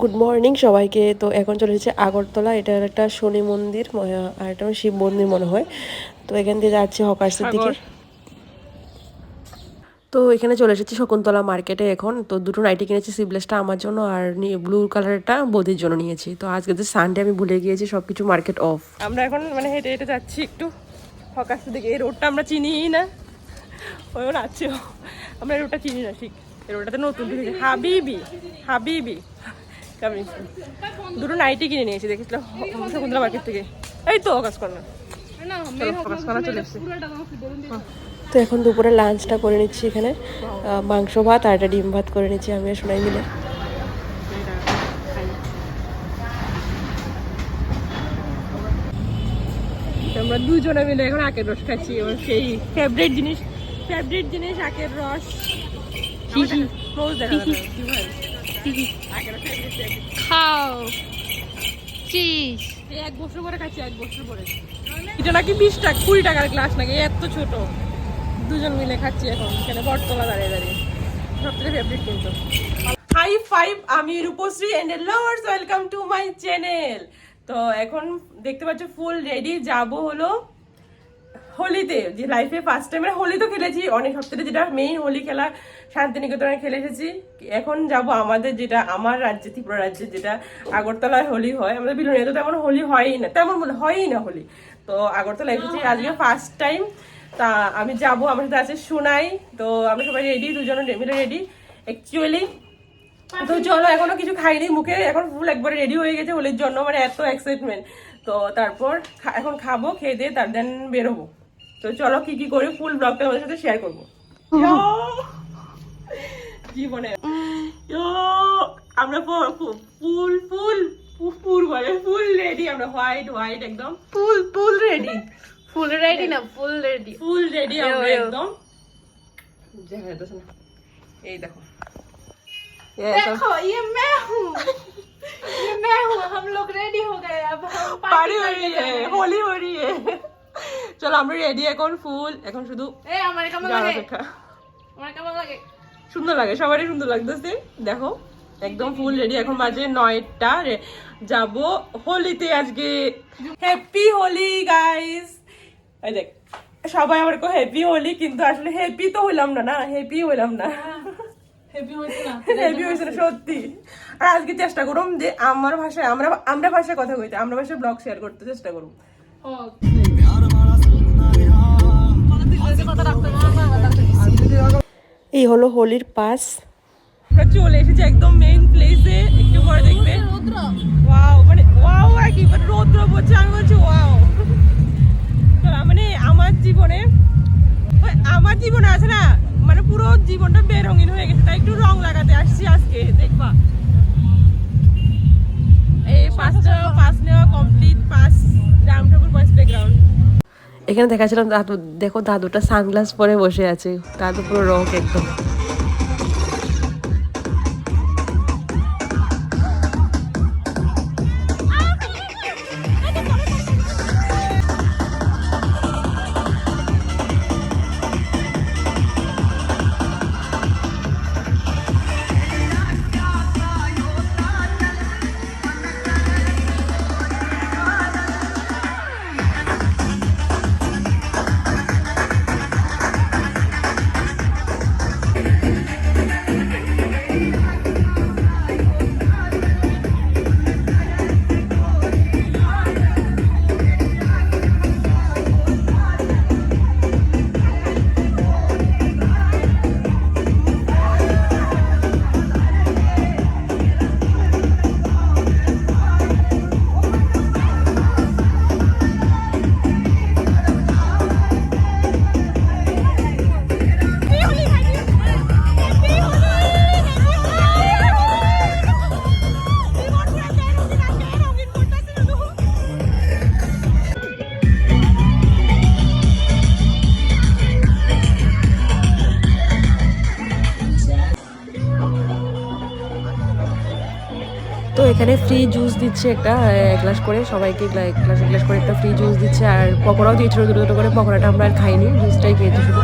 Good morning সবাইকে। তো এখন চলে এসেছে আগরতলা। এটা একটা শনি মন্দির আর এটা শিব মন্দির মনে হয়। তো এখান দিয়ে যাচ্ছি হকার্সের দিকে। তো এখানে চলে এসেছি শকুন্তলা মার্কেটে এখন। তো দুটো নাইটি কিনেছি সিবলেসটা আমার জন্য আর ব্লু কালারটা বদির জন্য নিয়েছি। তো আজকে তো সানডে আমি ভুলে গিয়েছি সব কিছু মার্কেট অফ আমরা এখন মানে হেঁটে হেঁটে যাচ্ছি একটু হকার্সের দিকে। এই রোডটা আমরা চিনিই না। ওই আছে। আমরা এই রোডটা চিনি না ঠিক। রোডটাতে নতুন হাবিবি হাবিবি। কামিং দুটো নাইটি কিনে নিয়েছি দেখেছিলাম শকুন্তলা মার্কেট থেকে। এই তো হকাস কর্নার তো এখন দুপুরে লাঞ্চটা করে নিচ্ছি এখানে। মাংস ভাত আর একটা ডিম ভাত করে নিচ্ছি আমি আর সোনাই মিলে। আমরা দুজনে মিলে এখন আখের রস খাচ্ছি আমার সেই ফেভারিট জিনিস ফেভারিট জিনিস আখের রস। খাও। চিজ এই এক বছর পরে খাচ্ছি এক বছর পরে। এটা নাকি বিশ টাকা কুড়ি টাকার গ্লাস নাকি এত ছোট। দুজন মিলে খাচ্ছি এখন এখানে বটতলা দাঁড়িয়ে দাঁড়িয়ে। সবথেকে ফেভারিট কিন্তু। হাই ফাইভ আমি Rupashree and lovers welcome to my channel তো এখন দেখতে পাচ্ছ ফুল রেডি যাব হলো হোলিতে যে লাইফে ফার্স্ট টাইম মানে হোলি তো খেলেছি অনেক সপ্তাহে যেটা মেইন হোলি খেলা শান্তিনিকেতনে খেলে এসেছি এখন যাব আমাদের যেটা আমার রাজ্যে ত্রিপুরা রাজ্যে যেটা আগরতলায় হোলি হয় আমাদের বিলুনিয়া তো তেমন হোলি হয়ই না তেমন হয়ই না হোলি। তো আগরতলা এসেছি আজকে ফার্স্ট টাইম তা আমি যাব আমার সাথে আছে সোনাই তো আমরা সবাই রেডি দুজনে মিলে রেডি অ্যাকচুয়ালি তো চলো এখনও কিছু খাইনি মুখে এখন ফুল একবারে রেডি হয়ে গেছে হোলির জন্য মানে এত এক্সাইটমেন্ট তো তারপর এখন খাব খেয়ে দিয়ে তার দেন বেরোবো। তো চলো কি কি করি ফুল ব্লগটা আমাদের সাথে শেয়ার করবো জীবনে ইয়ো, আমরা প- ফু- ফুল ফুল ফু- ফুল বলে ফুল রেডি আমরা হোয়াইট হোয়াইট একদম ফুল ফুল রেডি ফুল রেডি না ফুল রেডি ফুল রেডি আমরা এও, এও। একদম দেখা যাচ্ছে না। এই দেখো देखो ये मैं हूँ ये मैं हूँ हम लोग रेडी हो गए अब हम পারি पार्टी হয়ে करने जा रहे हैं। হোলি হয়ে চলো আমরা রেডি এখন ফুল এখন শুধু আমার কেমন লাগে? আমার কেমন লাগে? সুন্দর লাগে সবারই সুন্দর লাগতেছে। দেখো একদম ফুল রেডি এখন বাজে নয়টা যাব হোলিতে আজকে। হ্যাপি হোলি গাইস এই দেখ সবাই আমার কো হ্যাপি হোলি কিন্তু আসলে হ্যাপি তো হইলাম না না? হ্যাপি হইলাম না। হ্যাপি হয়েছে না। সত্যি। আর আজকে চেষ্টা করুম যে আমার ভাষায় আমরা আমরা ভাষায় কথা কইতে আমরা ভাষায় ব্লগ শেয়ার করতে চেষ্টা করুম। এই হলো হোলির পাস। চলে এসেছি একদম মেইন প্লেসে একটু পরে দেখবে। ওয়াও মানে কি মানে রৌদ্র আমি বলছি ওয়াও মানে আমার জীবনে আমার জীবনে আছে না মানে পুরো জীবনটা বেরঙিন হয়ে গেছে। তাই একটু লাগাতে আসছি আজকে এই পাস নেওয়া কমপ্লিট পাস রাম ঠাকুর বয়েস প্লেগ্রাউন্ড এখানে দেখাচ্ছিলাম দাদু দেখো দাদুটা সানগ্লাস পরে বসে আছে দাদু পুরো রক একদম। এখানে ফ্রি জুস দিচ্ছে একটা এক গ্লাস করে, সবাইকে এক গ্লাস এক গ্লাস করে একটা ফ্রি জুস দিচ্ছে, আর পকোড়াও দিয়েছিল দুটো দুটো করে, পকোড়াটা আমরা আর খাইনি জুসটাই খেয়েছি শুধু।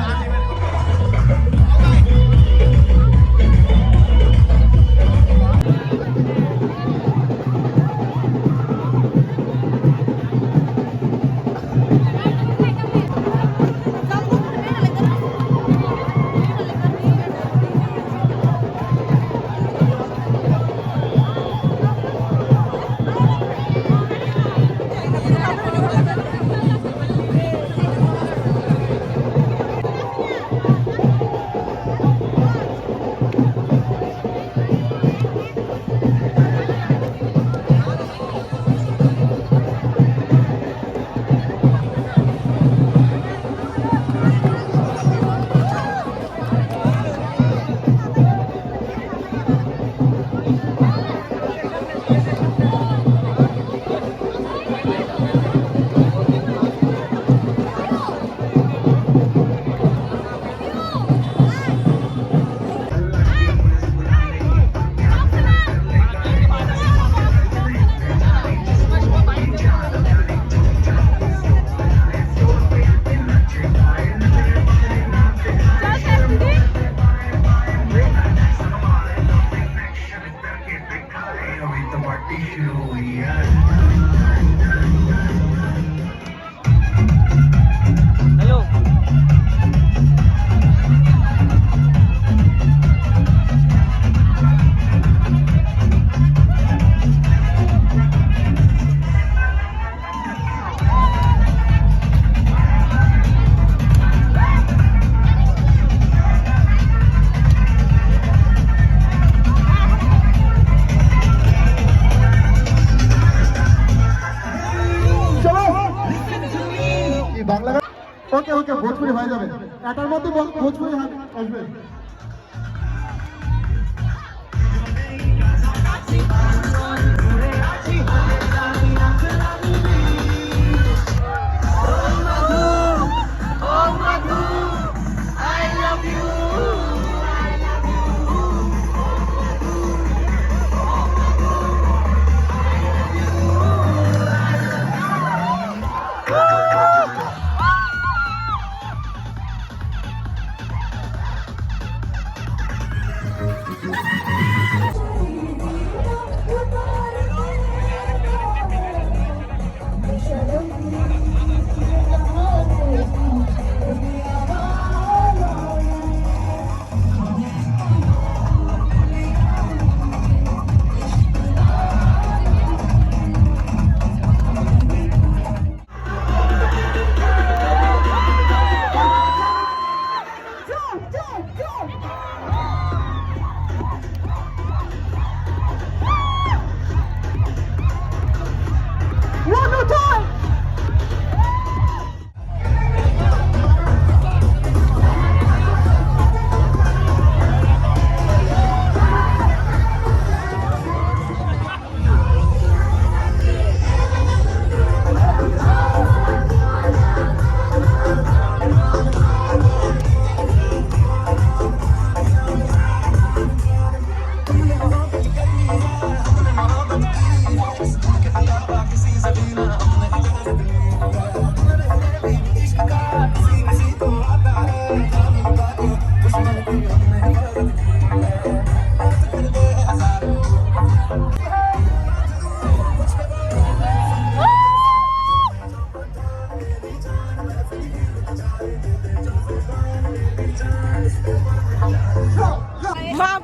মা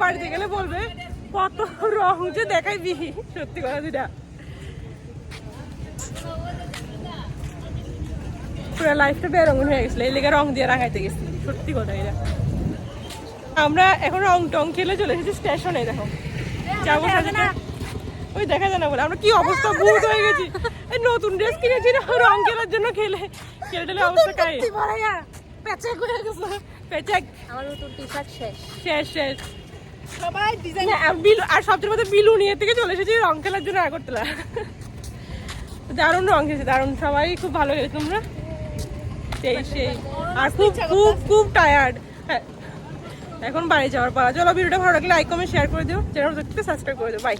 বাড়িতে গেলে বলবে কত রং যে দেখাই দিই সত্যি কথা যেটা পুরো লাইফটা বেরঙন হয়ে গেছিল এই লেগে রং দিয়ে রাঙাইতে গেছি সত্যি কথা এটা। আমরা এখন রং টং খেলে চলে এসেছি স্টেশনে দেখো। যাব ওই দেখা যায় না বলে আমরা কি অবস্থা ভূত হয়ে গেছি। নতুন ড্রেস কিনেছি না রং খেলার জন্য খেলে। খেলে টেলে অবস্থা কাই পেঁচাক হয়ে গেছে। পেঁচাক। আমার নতুন টি শার্ট শেষ। শেষ শেষ। সবাই ডিজাইন বিলু আর সবচেয়ে মধ্যে বিলু নিয়ে থেকে চলে এসেছি রং খেলার জন্য আগরতলা। দারুণ রং খেয়েছে দারুণ। সবাই খুব ভালো খেলেছে তোমরা? সেই সেই। আর খুব খুব খুব টায়ার্ড এখন বাড়ি যাওয়ার পালা। চলো ভিডিওটা ভালো লাগলে লাইক কমেন্ট শেয়ার করে দিও। চ্যানেল সাবস্ক্রাইব করে দিও। বাই